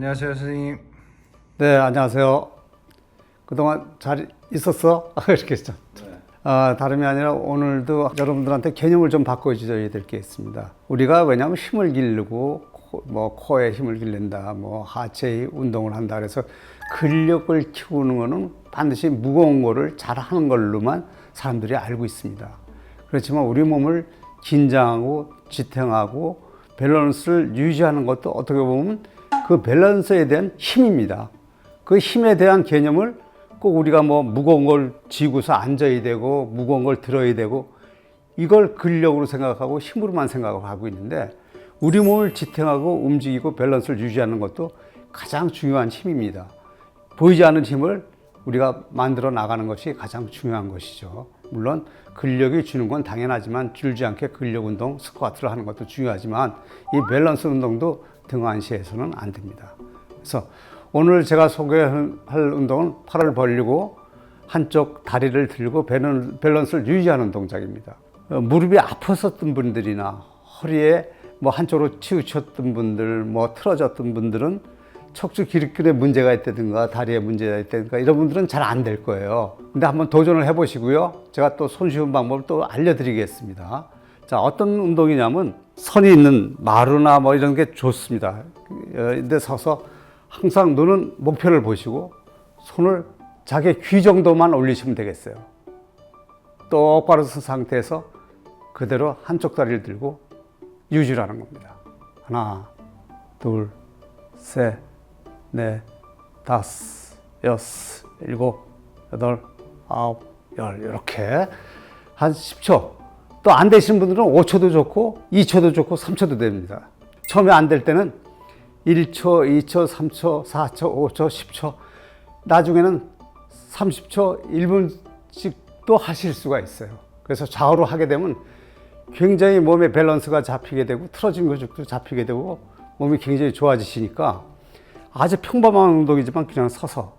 안녕하세요 선생님. 네, 안녕하세요. 그동안 잘 있었어? 이렇게 했죠. 아, 다름이 아니라 오늘도 여러분들한테 개념을 좀 바꿔주셔야 될 게 있습니다. 우리가 왜냐하면 힘을 기르고 코, 뭐 코에 힘을 기른다, 뭐 하체 운동을 한다 그래서 근력을 키우는 거는 반드시 무거운 거를 잘 하는 걸로만 사람들이 알고 있습니다. 그렇지만 우리 몸을 긴장하고 지탱하고 밸런스를 유지하는 것도 어떻게 보면 그 밸런스에 대한 힘입니다. 그 힘에 대한 개념을 꼭 우리가 뭐 무거운 걸 쥐고서 앉아야 되고 무거운 걸 들어야 되고 이걸 근력으로 생각하고 힘으로만 생각을 하고 있는데 우리 몸을 지탱하고 움직이고 밸런스를 유지하는 것도 가장 중요한 힘입니다. 보이지 않는 힘을 우리가 만들어 나가는 것이 가장 중요한 것이죠. 물론 근력이 주는 건 당연하지만 줄지 않게 근력 운동, 스쿼트를 하는 것도 중요하지만 이 밸런스 운동도 등한시해서는 안 됩니다. 그래서 오늘 제가 소개할 운동은 팔을 벌리고 한쪽 다리를 들고 밸런- 밸런스를 유지하는 동작입니다. 어, 무릎이 아팠었던 분들이나 허리에 뭐 한쪽으로 치우쳤던 분들, 뭐 틀어졌던 분들은 척추 기립근에 문제가 있다든가 다리에 문제가 있다든가 이런 분들은 잘 안 될 거예요. 근데 한번 도전을 해보시고요. 제가 또 손쉬운 방법을 또 알려드리겠습니다. 자, 어떤 운동이냐면 선이 있는 마루나 뭐 이런 게 좋습니다. 어, 근데 서서 항상 눈은 목표를 보시고 손을 자기 귀 정도만 올리시면 되겠어요. 똑바로 선 상태에서 그대로 한쪽 다리를 들고 유지를 하는 겁니다. 하나, 둘, 셋, 넷, 다섯, 여섯, 일곱, 여덟, 아홉, 열 이렇게 한 10초. 또 안 되시는 분들은 5초도 좋고 2초도 좋고 3초도 됩니다. 처음에 안 될 때는 1초, 2초, 3초, 4초, 5초, 10초. 나중에는 30초, 1분씩도 하실 수가 있어요. 그래서 좌우로 하게 되면 굉장히 몸의 밸런스가 잡히게 되고 틀어진 근육도 잡히게 되고 몸이 굉장히 좋아지시니까 아주 평범한 운동이지만 그냥 서서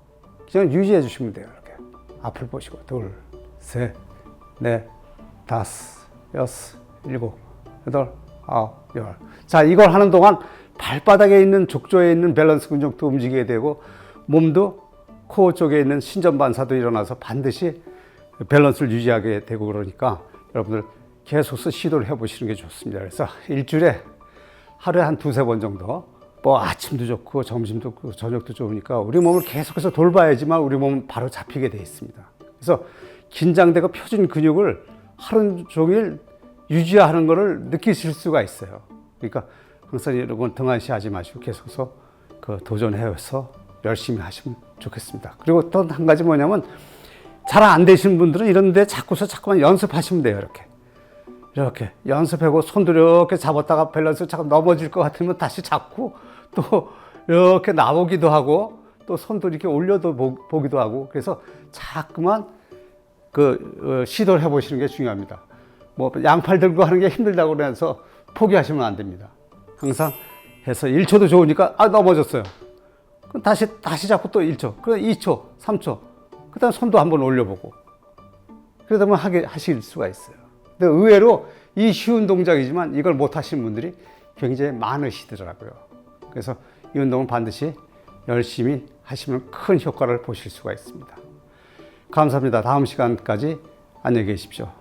그냥 유지해 주시면 돼요. 이렇게 앞을 보시고 둘, 셋, 넷, 다섯, 여섯, 일곱, 여덟, 아홉, 열. 자 이걸 하는 동안 발바닥에 있는 족저에 있는 밸런스 근육도 움직이게 되고 몸도 코어 쪽에 있는 신전반사도 일어나서 반드시 밸런스를 유지하게 되고 그러니까 여러분들 계속해서 시도를 해보시는 게 좋습니다. 그래서 일주일에 하루에 한 두세 번 정도 뭐 아침도 좋고 점심도 좋고 저녁도 좋으니까 우리 몸을 계속해서 돌봐야지만 우리 몸은 바로 잡히게 돼 있습니다. 그래서 긴장되고 펴진 근육을 하루 종일 유지하는 것을 느끼실 수가 있어요. 그러니까 항상 여러분 등한시 하지 마시고 계속해서 그 도전해서 열심히 하시면 좋겠습니다. 그리고 또 한 가지 뭐냐면 잘 안 되시는 분들은 이런데 자꾸서 자꾸만 연습하시면 돼요. 이렇게. 이렇게 연습하고 손도 이렇게 잡았다가 밸런스 잠깐 넘어질 것 같으면 다시 잡고 또 이렇게 나오기도 하고 또 손도 이렇게 올려도 보, 보기도 하고 그래서 자꾸만 그 어, 시도를 해보시는 게 중요합니다. 뭐 양팔 들고 하는 게 힘들다고 그래서 포기하시면 안 됩니다. 항상 해서 1초도 좋으니까 아 넘어졌어요. 그럼 다시 다시 잡고 또 1초, 그럼 2초, 3초, 그다음 손도 한번 올려보고 그러다 보면 하게 하실 수가 있어요. 근데 의외로 이 쉬운 동작이지만 이걸 못 하시는 분들이 굉장히 많으시더라고요. 그래서 이 운동은 반드시 열심히 하시면 큰 효과를 보실 수가 있습니다. 감사합니다. 다음 시간까지 안녕히 계십시오.